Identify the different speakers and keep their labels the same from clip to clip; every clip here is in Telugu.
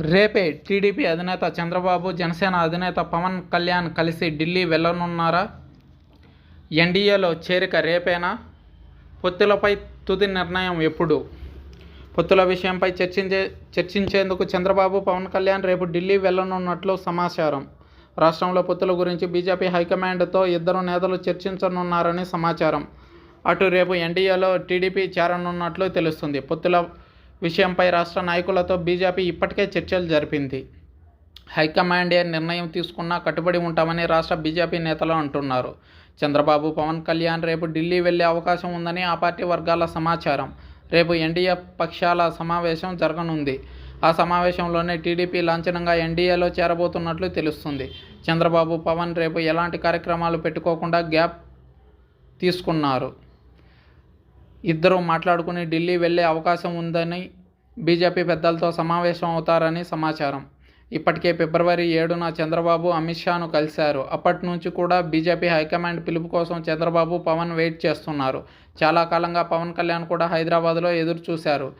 Speaker 1: రేపే టీడీపీ అధినేత చంద్రబాబు జనసేన అధినేత పవన్ కళ్యాణ్ కలిసి ఢిల్లీ వెళ్ళనున్నారా ఎన్డీఏలో చేరిక రేపేనా? పొత్తులపై తుది నిర్ణయం ఎప్పుడు? పొత్తుల విషయంపై చర్చించే చర్చించేందుకు చంద్రబాబు పవన్ కళ్యాణ్ రేపు ఢిల్లీ వెళ్ళనున్నట్లు సమాచారం. రాష్ట్రంలో పొత్తుల గురించి బీజేపీ హైకమాండ్తో ఇద్దరు నేతలు చర్చించనున్నారని సమాచారం. అటు రేపు ఎన్డీఏలో టీడీపీ చేరనున్నట్లు తెలుస్తుంది. పొత్తుల విషయంపై రాష్ట్ర నాయకులతో బీజేపీ ఇప్పటికే చర్చలు జరిపింది. హైకమాండ్ ఏ నిర్ణయం తీసుకున్నా కట్టుబడి ఉంటామని రాష్ట్ర బీజేపీ నేతలు అంటున్నారు. చంద్రబాబు పవన్ కళ్యాణ్ రేపు ఢిల్లీ వెళ్ళే అవకాశం ఉందని ఆ పార్టీ వర్గాల సమాచారం. రేపు ఎన్డీఏ పక్షాల సమావేశం జరగనుంది. ఆ సమావేశంలోనే టీడీపీ లాంఛనంగా ఎన్డీఏలో చేరబోతున్నట్లు తెలుస్తుంది. చంద్రబాబు పవన్ రేపు ఎలాంటి కార్యక్రమాలు పెట్టుకోకుండా గ్యాప్ తీసుకున్నారు. ఇద్దరు మాట్లాడుకుని ఢిల్లీ వెళ్ళే అవకాశం ఉందని బీజేపీ పెద్దలతో సమావేశం అవుతారని సమాచారం. ఇప్పటికే ఫిబ్రవరి ఏడున చంద్రబాబు అమిత్ షాను కలిశారు. అప్పటి నుంచి కూడా బీజేపీ హైకమాండ్ పిలుపు కోసం చంద్రబాబు పవన్ వెయిట్ చేస్తున్నారు. చాలా కాలంగా పవన్ కళ్యాణ్ కూడా హైదరాబాద్లో ఎదురు చూశారు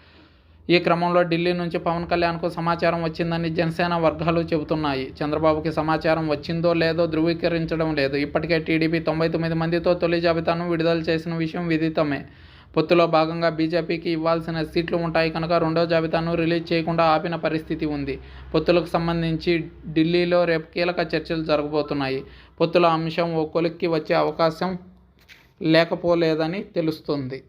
Speaker 1: ఈ క్రమంలో ఢిల్లీ నుంచి పవన్ కళ్యాణ్కు సమాచారం వచ్చిందని జనసేన వర్గాలు చెబుతున్నాయి. చంద్రబాబుకి సమాచారం వచ్చిందో లేదో ధృవీకరించడం లేదు. ఇప్పటికే టీడీపీ తొంభై తొమ్మిది మందితో తొలి జాబితాను విడుదల చేసిన విషయం విదితమే. పొత్తులో భాగంగా బీజేపీకి ఇవ్వాల్సిన సీట్లు ఉంటాయి కనుక రెండో జాబితాను రిలీజ్ చేయకుండా ఆపిన పరిస్థితి ఉంది. పొత్తులకు సంబంధించి ఢిల్లీలో రేపు కీలక చర్చలు జరగబోతున్నాయి. పొత్తుల అంశం ఓ కొలిక్కి వచ్చే అవకాశం లేకపోలేదని తెలుస్తుంది.